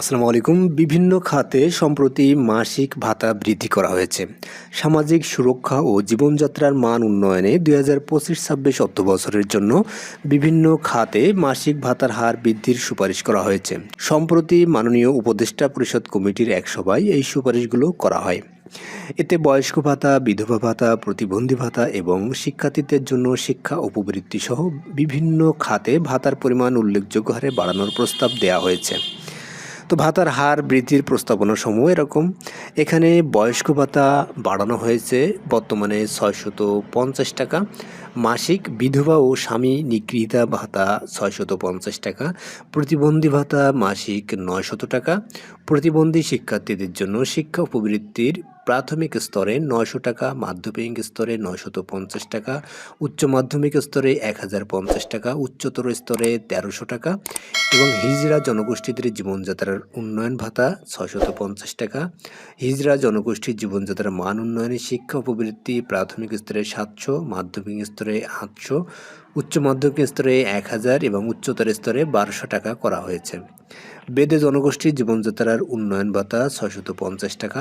আসসালামু আলাইকুম। বিভিন্ন খাতে সম্প্রতি মাসিক ভাতা বৃদ্ধি করা হয়েছে। সামাজিক সুরক্ষা ও জীবনযাত্রার মান উন্নয়নে দুই হাজার পঁচিশ ছাব্বিশ অর্থ বছরের জন্য বিভিন্ন খাতে মাসিক ভাতার হার বৃদ্ধির সুপারিশ করা হয়েছে। সম্প্রতি মাননীয় উপদেষ্টা পরিষদ কমিটির এক সভায় এই সুপারিশগুলো করা হয়। এতে বয়স্ক ভাতা, বিধবা ভাতা, প্রতিবন্ধী ভাতা এবং শিক্ষার্থীদের জন্য শিক্ষা উপবৃত্তি সহ বিভিন্ন খাতে ভাতার পরিমাণ উল্লেখযোগ্য হারে বাড়ানোর প্রস্তাব দেওয়া হয়েছে। তো ভাতার হার বৃদ্ধির প্রস্তাবনা সমূহ এরকম। এখানে বয়স্ক ভাতা বাড়ানো হয়েছে, বর্তমানে ছয়শত পঞ্চাশ টাকা। মাসিক বিধবা ও স্বামী নিগৃহীতা ভাতা ছয়শত পঞ্চাশ টাকা। প্রতিবন্ধী ভাতা মাসিক নয়শত টাকা। প্রতিবন্ধী শিক্ষার্থীদের জন্য শিক্ষা উপবৃত্তির প্রাথমিক স্তরে নয়শো টাকা, মাধ্যমিক স্তরে নয়শত পঞ্চাশ টাকা, উচ্চ মাধ্যমিক স্তরে এক হাজার পঞ্চাশ টাকা, উচ্চতর স্তরে তেরোশো টাকা এবং হিজড়া জনগোষ্ঠীদের জীবনযাত্রার উন্নয়ন ভাতা ছয়শত পঞ্চাশ টাকা। হিজড়া জনগোষ্ঠীর জীবনযাত্রার মান উন্নয়নে শিক্ষা উপবৃত্তি প্রাথমিক স্তরে সাতশো, মাধ্যমিক স্তরে আটশো উচ্চ মাধ্যমিক স্তরে এক হাজার এবং উচ্চতর স্তরে বারোশো টাকা করা হয়েছে। বেদে জনগোষ্ঠীর জীবনযাত্রার উন্নয়ন ভাতা ছয়শত পঞ্চাশ টাকা।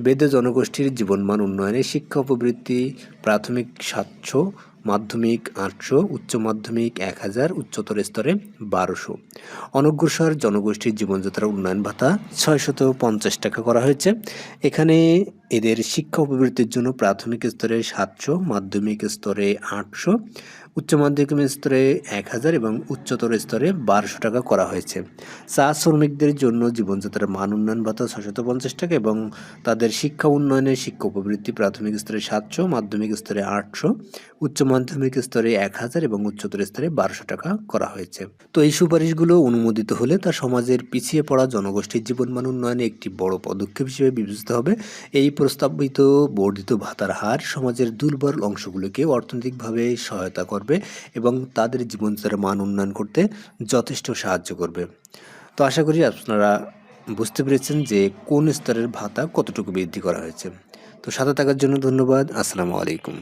বেদে জনগোষ্ঠীর জীবনমান উন্নয়নে শিক্ষা উপবৃত্তি প্রাথমিক সাতশো, মাধ্যমিক আটশো, উচ্চ মাধ্যমিক এক হাজার, উচ্চতর স্তরে বারোশো। অনগ্রসর জনগোষ্ঠীর জীবনযাত্রা উন্নয়ন ভাতা ছয়শত পঞ্চাশ টাকা করা হয়েছে। এখানে এদের শিক্ষা উপবৃত্তির জন্য প্রাথমিক স্তরে সাতশো, মাধ্যমিক স্তরে আটশো, উচ্চ মাধ্যমিক স্তরে এক হাজার এবং উচ্চতর স্তরে বারোশো টাকা করা হয়েছে। চা শ্রমিকদের জন্য জীবনযাত্রার মান উন্নয়ন ভাতা ছশত পঞ্চাশ টাকা এবং তাদের শিক্ষা উন্নয়নে শিক্ষা উপবৃত্তি প্রাথমিক স্তরে সাতশো, মাধ্যমিক স্তরে আটশো, উচ্চ মাধ্যমিক স্তরে এক হাজার এবং উচ্চতর স্তরে বারোশো টাকা করা হয়েছে। তো এই সুপারিশগুলো অনুমোদিত হলে তা সমাজের পিছিয়ে পড়া জনগোষ্ঠীর জীবনমান উন্নয়নে একটি বড় পদক্ষেপ হিসেবে বিবেচিত হবে। এই প্রস্তাবিত, বর্ধিত ভাতার হার সমাজের দুর্বল অংশগুলোকে অর্থনৈতিকভাবে সহায়তা করবে এবং তাদের জীবনযাত্রার মান উন্নয়ন করতে যথেষ্ট সাহায্য করবে। তো আশা করি আপনারা বুঝতে পেরেছেন যে কোন স্তরের ভাতা কতটুকু বৃদ্ধি করা হয়েছে। তো সাথে থাকার জন্য ধন্যবাদ। আসসালামু আলাইকুম।